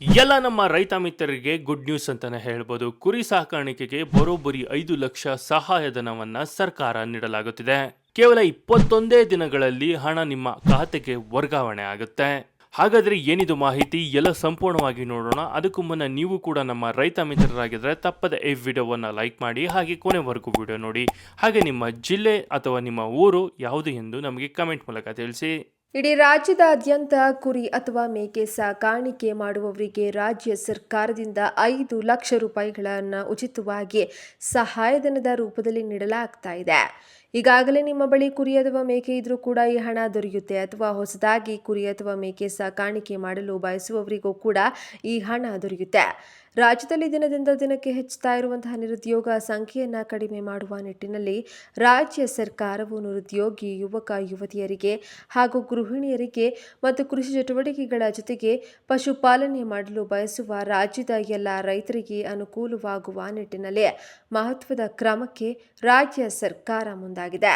ಎಲ್ಲ ನಮ್ಮ ರೈತ ಮಿತ್ರರಿಗೆ ಗುಡ್ ನ್ಯೂಸ್ ಅಂತಾನೆ ಹೇಳ್ಬೋದು. ಕುರಿ ಸಾಕಾಣಿಕೆಗೆ ಬರೋಬ್ಬರಿ ಐದು ಲಕ್ಷ ಸಹಾಯಧನವನ್ನ ಸರ್ಕಾರ ನೀಡಲಾಗುತ್ತಿದೆ. ಕೇವಲ ಇಪ್ಪತ್ತೊಂದೇ ದಿನಗಳಲ್ಲಿ ಹಣ ನಿಮ್ಮ ಖಾತೆಗೆ ವರ್ಗಾವಣೆ ಆಗುತ್ತೆ. ಹಾಗಾದ್ರೆ ಏನಿದು ಮಾಹಿತಿ? ಎಲ್ಲ ಸಂಪೂರ್ಣವಾಗಿ ನೋಡೋಣ. ಅದಕ್ಕೂ ಮುನ್ನ ನೀವು ಕೂಡ ನಮ್ಮ ರೈತ ಮಿತ್ರರಾಗಿದ್ರೆ ತಪ್ಪದ ಈ ವಿಡಿಯೋವನ್ನು ಲೈಕ್ ಮಾಡಿ, ಹಾಗೆ ಕೊನೆವರೆಗೂ ವಿಡಿಯೋ ನೋಡಿ. ಹಾಗೆ ನಿಮ್ಮ ಜಿಲ್ಲೆ ಅಥವಾ ನಿಮ್ಮ ಊರು ಯಾವುದು ಎಂದು ನಮಗೆ ಕಮೆಂಟ್ ಮೂಲಕ ತಿಳಿಸಿ. ಇಡೀ ರಾಜ್ಯದಾದ್ಯಂತ ಕುರಿ ಅಥವಾ ಮೇಕೆ ಸಾಕಾಣಿಕೆ ಮಾಡುವವರಿಗೆ ರಾಜ್ಯ ಸರ್ಕಾರದಿಂದ ಐದು ಲಕ್ಷ ರೂಪಾಯಿಗಳನ್ನು ಉಚಿತವಾಗಿ ಸಹಾಯಧನದ ರೂಪದಲ್ಲಿ ನೀಡಲಾಗ್ತಾ ಇದೆ. ಈಗಾಗಲೇ ನಿಮ್ಮ ಬಳಿ ಕುರಿ ಅಥವಾ ಮೇಕೆ ಇದ್ರೂ ಕೂಡ ಈ ಹಣ ದೊರೆಯುತ್ತೆ. ಅಥವಾ ಹೊಸದಾಗಿ ಕುರಿ ಅಥವಾ ಮೇಕೆ ಸಾಕಾಣಿಕೆ ಮಾಡಲು ಬಯಸುವವರಿಗೂ ಕೂಡ ಈ ಹಣ ದೊರೆಯುತ್ತೆ. ರಾಜ್ಯದಲ್ಲಿ ದಿನದಿಂದ ದಿನಕ್ಕೆ ಹೆಚ್ಚುತ್ತಾ ಇರುವಂತಹ ನಿರುದ್ಯೋಗ ಸಂಖ್ಯೆಯನ್ನು ಕಡಿಮೆ ಮಾಡುವ ನಿಟ್ಟಿನಲ್ಲಿ ರಾಜ್ಯ ಸರ್ಕಾರವು ನಿರುದ್ಯೋಗಿ, ಯುವಕ, ಯುವತಿಯರಿಗೆ ಹಾಗೂ ಗೃಹಿಣಿಯರಿಗೆ ಮತ್ತು ಕೃಷಿ ಚಟುವಟಿಕೆಗಳ ಜೊತೆಗೆ ಪಶುಪಾಲನೆ ಮಾಡಲು ಬಯಸುವ ರಾಜ್ಯದ ಎಲ್ಲ ರೈತರಿಗೆ ಅನುಕೂಲವಾಗುವ ನಿಟ್ಟಿನಲ್ಲಿ ಮಹತ್ವದ ಕ್ರಮಕ್ಕೆ ರಾಜ್ಯ ಸರ್ಕಾರ ಮುಂದಾಗಿದೆ.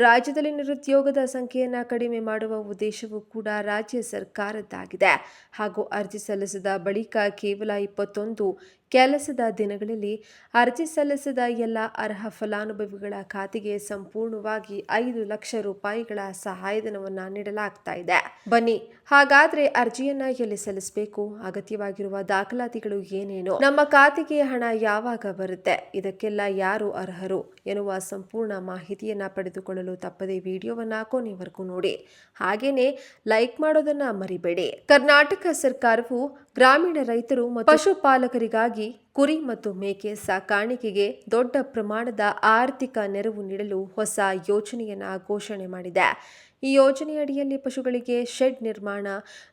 ರಾಜ್ಯದಲ್ಲಿ ನಿರುದ್ಯೋಗದ ಸಂಖ್ಯೆಯನ್ನು ಕಡಿಮೆ ಮಾಡುವ ಉದ್ದೇಶವೂ ಕೂಡ ರಾಜ್ಯ ಸರ್ಕಾರದ್ದಾಗಿದೆ. ಹಾಗೂ ಅರ್ಜಿ ಸಲ್ಲಿಸಿದ ಬಳಿಕ ಕೇವಲ ಇಪ್ಪತ್ತೊಂದು ಕೆಲಸದ ದಿನಗಳಲ್ಲಿ ಅರ್ಜಿ ಸಲ್ಲಿಸಿದ ಎಲ್ಲ ಅರ್ಹ ಫಲಾನುಭವಿಗಳ ಖಾತೆಗೆ ಸಂಪೂರ್ಣವಾಗಿ ಐದು ಲಕ್ಷ ರೂಪಾಯಿಗಳ ಸಹಾಯಧನವನ್ನು ನೀಡಲಾಗ್ತಾ ಇದೆ. ಬನ್ನಿ, ಹಾಗಾದ್ರೆ ಅರ್ಜಿಯನ್ನ ಎಲ್ಲಿ ಸಲ್ಲಿಸಬೇಕು? ಅಗತ್ಯವಾಗಿರುವ ದಾಖಲಾತಿಗಳು ಏನೇನು? ನಮ್ಮ ಖಾತೆಗೆ ಹಣ ಯಾವಾಗ ಬರುತ್ತೆ? ಇದಕ್ಕೆಲ್ಲ ಯಾರು ಅರ್ಹರು? ಎನ್ನುವ ಸಂಪೂರ್ಣ ಮಾಹಿತಿಯನ್ನ ಪಡೆದುಕೊಳ್ಳಲು ತಪ್ಪದೆ ವಿಡಿಯೋವನ್ನ ಕೊನೆವರೆಗೂ ನೋಡಿ. ಹಾಗೇನೆ ಲೈಕ್ ಮಾಡೋದನ್ನ ಮರಿಬೇಡಿ. ಕರ್ನಾಟಕ ಸರ್ಕಾರವು ಗ್ರಾಮೀಣ ರೈತರು ಮತ್ತು ಪಶುಪಾಲಕರಿಗಾಗಿ ಕುರಿ ಮತ್ತು ಮೇಕೆ ಸಾಕಾಣಿಕೆಗೆ ದೊಡ್ಡ ಪ್ರಮಾಣದ ಆರ್ಥಿಕ ನೆರವು ನೀಡಲು ಹೊಸ ಯೋಜನೆಯನ್ನು ಘೋಷಣೆ ಮಾಡಿದೆ. ಈ ಯೋಜನೆಯಡಿಯಲ್ಲಿ ಪಶುಗಳಿಗೆ ಶೆಡ್ ನಿರ್ಮಾಣ,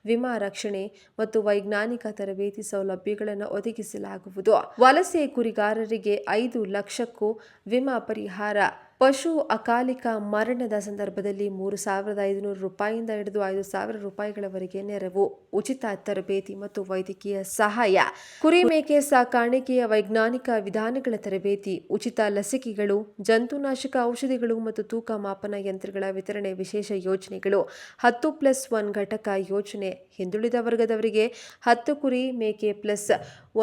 ವಿಮಾ ರಕ್ಷಣೆ ಮತ್ತು ವೈಜ್ಞಾನಿಕ ತರಬೇತಿ ಸೌಲಭ್ಯಗಳನ್ನು ಒದಗಿಸಲಾಗುವುದು. ವಲಸೆ ಕುರಿಗಾರರಿಗೆ ಐದು ಲಕ್ಷಕ್ಕೂ ವಿಮಾ ಪರಿಹಾರ ಪಶು ಅಕಾಲಿಕ ಮರಣದ ಸಂದರ್ಭದಲ್ಲಿ ಮೂರು ಸಾವಿರದ ಐದುನೂರು ರೂಪಾಯಿಯಿಂದ ಹಿಡಿದು ಐದು ಸಾವಿರ ರೂಪಾಯಿಗಳವರೆಗೆ ನೆರವು ಉಚಿತ ತರಬೇತಿ ಮತ್ತು ವೈದ್ಯಕೀಯ ಸಹಾಯ. ಕುರಿ ಮೇಕೆ ಸಾಕಾಣಿಕೆಯ ವೈಜ್ಞಾನಿಕ ವಿಧಾನಗಳ ತರಬೇತಿ ಉಚಿತ ಲಸಿಕೆಗಳು ಜಂತುನಾಶಕ ಔಷಧಿಗಳು ಮತ್ತು ತೂಕ ಮಾಪನ ಯಂತ್ರಗಳ ವಿತರಣೆ ವಿಶೇಷ ಯೋಜನೆಗಳು ಹತ್ತು ಪ್ಲಸ್ ಒನ್ ಘಟಕ ಯೋಜನೆ ಹಿಂದುಳಿದ ವರ್ಗದವರಿಗೆ ಹತ್ತು ಕುರಿ ಮೇಕೆ ಪ್ಲಸ್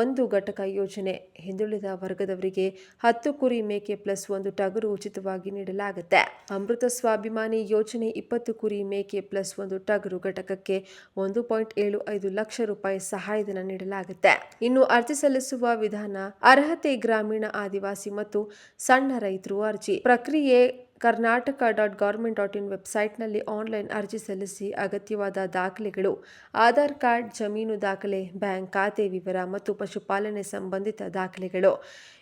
ಒಂದು ಘಟಕ ಯೋಜನೆ ಹಿಂದುಳಿದ ವರ್ಗದವರಿಗೆ ಹತ್ತು ಕುರಿ ಮೇಕೆ ಪ್ಲಸ್ ಒಂದು ಟಗರು ಉಚಿತವಾಗಿ ನೀಡಲಾಗುತ್ತೆ. ಅಮೃತ ಸ್ವಾಭಿಮಾನಿ ಯೋಜನೆ ಇಪ್ಪತ್ತು ಕುರಿ ಮೇಕೆ ಪ್ಲಸ್ ಒಂದು ಟಗರು ಘಟಕಕ್ಕೆ ಒಂದು ಪಾಯಿಂಟ್ ಏಳು ಐದು ಲಕ್ಷ ರೂಪಾಯಿ ಸಹಾಯಧನ ನೀಡಲಾಗುತ್ತೆ. ಇನ್ನು ಅರ್ಜಿ ಸಲ್ಲಿಸುವ ವಿಧಾನ ಅರ್ಹತೆ ಗ್ರಾಮೀಣ ಆದಿವಾಸಿ ಮತ್ತು ಸಣ್ಣ ರೈತರು ಅರ್ಜಿ ಪ್ರಕ್ರಿಯೆ Karnataka dot government dot in ವೆಬ್ಸೈಟ್ನಲ್ಲಿ ಆನ್ಲೈನ್ ಅರ್ಜಿ ಸಲ್ಲಿಸಿ ಅಗತ್ಯವಾದ ದಾಖಲೆಗಳು, ಆಧಾರ್ ಕಾರ್ಡ್, ಜಮೀನು ದಾಖಲೆ, ಬ್ಯಾಂಕ್ ಖಾತೆ ವಿವರ ಮತ್ತು ಪಶುಪಾಲನೆ ಸಂಬಂಧಿತ ದಾಖಲೆಗಳು.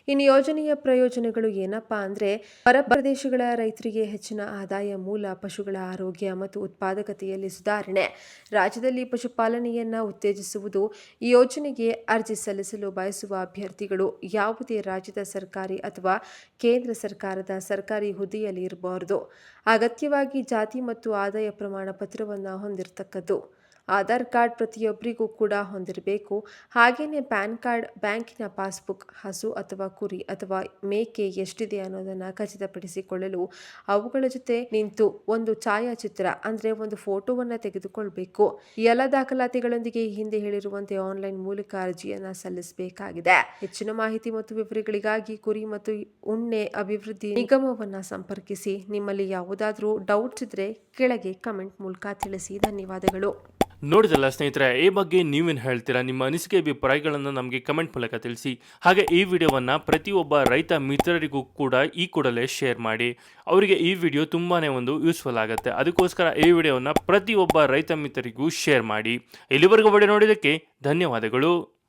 ಇನ್ನು ಯೋಜನೆಯ ಪ್ರಯೋಜನಗಳು ಏನಪ್ಪಾ ಅಂದರೆ, ಹೊರ ಪ್ರದೇಶಗಳ ರೈತರಿಗೆ ಹೆಚ್ಚಿನ ಆದಾಯ ಮೂಲ ಪಶುಗಳ ಆರೋಗ್ಯ ಮತ್ತು ಉತ್ಪಾದಕತೆಯಲ್ಲಿ ಸುಧಾರಣೆ. ರಾಜ್ಯದಲ್ಲಿ ಪಶುಪಾಲನೆಯನ್ನು ಉತ್ತೇಜಿಸುವುದು, ಈ ಯೋಜನೆಗೆ ಅರ್ಜಿ ಸಲ್ಲಿಸಲು ಬಯಸುವ ಅಭ್ಯರ್ಥಿಗಳು ಯಾವುದೇ ರಾಜ್ಯದ ಸರ್ಕಾರಿ ಅಥವಾ ಕೇಂದ್ರ ಸರ್ಕಾರದ ಸರ್ಕಾರಿ ಹುದ್ದೆಯಲ್ಲಿ ಇರಬಾರದು ಅಗತ್ಯವಾಗಿ ಜಾತಿ ಮತ್ತು ಆದಾಯ ಪ್ರಮಾಣ ಪತ್ರವನ್ನು ಹೊಂದಿರತಕ್ಕದ್ದು. ಆಧಾರ್ ಕಾರ್ಡ್ ಪ್ರತಿಯೊಬ್ಬರಿಗೂ ಕೂಡ ಹೊಂದಿರಬೇಕು. ಹಾಗೆಯೇ ಪ್ಯಾನ್ ಕಾರ್ಡ್, ಬ್ಯಾಂಕಿನ ಪಾಸ್ಬುಕ್ ಹಸು ಅಥವಾ ಕುರಿ ಅಥವಾ ಮೇಕೆ ಎಷ್ಟಿದೆ ಅನ್ನೋದನ್ನು ಖಚಿತಪಡಿಸಿಕೊಳ್ಳಲು ಅವುಗಳ ಜೊತೆ ನಿಂತು ಒಂದು ಛಾಯಾಚಿತ್ರ ಅಂದರೆ ಒಂದು ಫೋಟೋವನ್ನು ತೆಗೆದುಕೊಳ್ಬೇಕು. ಎಲ್ಲ ದಾಖಲಾತಿಗಳೊಂದಿಗೆ ಹಿಂದೆ ಹೇಳಿರುವಂತೆ ಆನ್ಲೈನ್ ಮೂಲಕ ಅರ್ಜಿಯನ್ನು ಸಲ್ಲಿಸಬೇಕಾಗಿದೆ. ಹೆಚ್ಚಿನ ಮಾಹಿತಿ ಮತ್ತು ವಿವರಗಳಿಗಾಗಿ ಕುರಿ ಮತ್ತು ಉಣ್ಣೆ ಅಭಿವೃದ್ಧಿ ನಿಗಮವನ್ನು ಸಂಪರ್ಕಿಸಿ. ನಿಮ್ಮಲ್ಲಿ ಯಾವುದಾದರೂ ಡೌಟ್ಸ್ ಇದ್ರೆ ಕೆಳಗೆ ಕಮೆಂಟ್ ಮೂಲಕ ತಿಳಿಸಿ. ಧನ್ಯವಾದಗಳು. ನೋಡಿದಲ್ಲ ಸ್ನೇಹಿತರೆ, ಈ ಬಗ್ಗೆ ನೀವೇನು ಹೇಳ್ತೀರಾ? ನಿಮ್ಮ ಅನಿಸಿಕೆ ಅಭಿಪ್ರಾಯಗಳನ್ನು ನಮಗೆ ಕಮೆಂಟ್ ಮೂಲಕ ತಿಳಿಸಿ. ಹಾಗೆ ಈ ವಿಡಿಯೋವನ್ನು ಪ್ರತಿಯೊಬ್ಬ ರೈತ ಮಿತ್ರರಿಗೂ ಕೂಡ ಈ ಕೂಡಲೇ ಶೇರ್ ಮಾಡಿ. ಅವರಿಗೆ ಈ ವಿಡಿಯೋ ತುಂಬಾ ಒಂದು ಯೂಸ್ಫುಲ್ ಆಗುತ್ತೆ. ಅದಕ್ಕೋಸ್ಕರ ಈ ವಿಡಿಯೋವನ್ನು ಪ್ರತಿಯೊಬ್ಬ ರೈತ ಮಿತ್ರರಿಗೂ ಶೇರ್ ಮಾಡಿ. ಇಲ್ಲಿವರೆಗೂ ವಿಡಿಯೋ ನೋಡಿದ್ದಕ್ಕೆ ಧನ್ಯವಾದಗಳು.